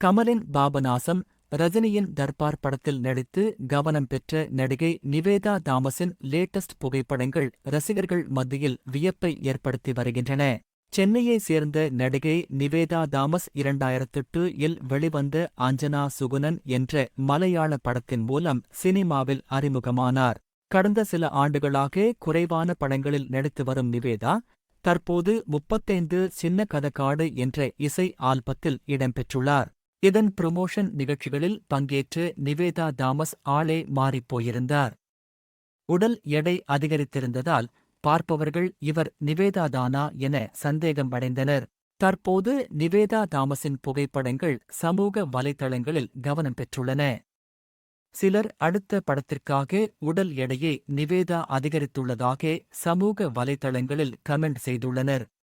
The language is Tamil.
கமலின் பாபநாசம் ரஜினியின் தர்பார் படத்தில் நடித்து கவனம் பெற்ற நடிகை நிவேதா தாமஸின் லேட்டஸ்ட் புகைப்படங்கள் ரசிகர்கள் மத்தியில் வியப்பை ஏற்படுத்தி வருகின்றன. சென்னையை சேர்ந்த நடிகை நிவேதா தாமஸ் இரண்டாயிரத்தெட்டு இல் வெளிவந்த அஞ்சனா சுகுணன் என்ற மலையாள படத்தின் மூலம் சினிமாவில் அறிமுகமானார். கடந்த சில ஆண்டுகளாக குறைவான படங்களில் நடித்து வரும் நிவேதா தற்போது முப்பத்தைந்து சின்ன கதக்காடு என்ற இசை ஆல்பத்தில் இடம்பெற்றுள்ளார் இதன் ப்ரமோஷன் நிகழ்ச்சிகளில் பங்கேற்று நிவேதா தாமஸ் ஆளே மாறிப்போயிருந்தார் உடல் எடை அதிகரித்திருந்ததால் பார்ப்பவர்கள் இவர் நிவேதாதானா என சந்தேகம் அடைந்தனர் தற்போது நிவேதா தாமஸின் புகைப்படங்கள் சமூக வலைதளங்களில் கவனம் பெற்றுள்ளன. சிலர் அடுத்த படத்திற்காக உடல் எடையை நிவேதா அதிகரித்துள்ளதாக சமூக வலைதளங்களில் கமெண்ட் செய்துள்ளனர்.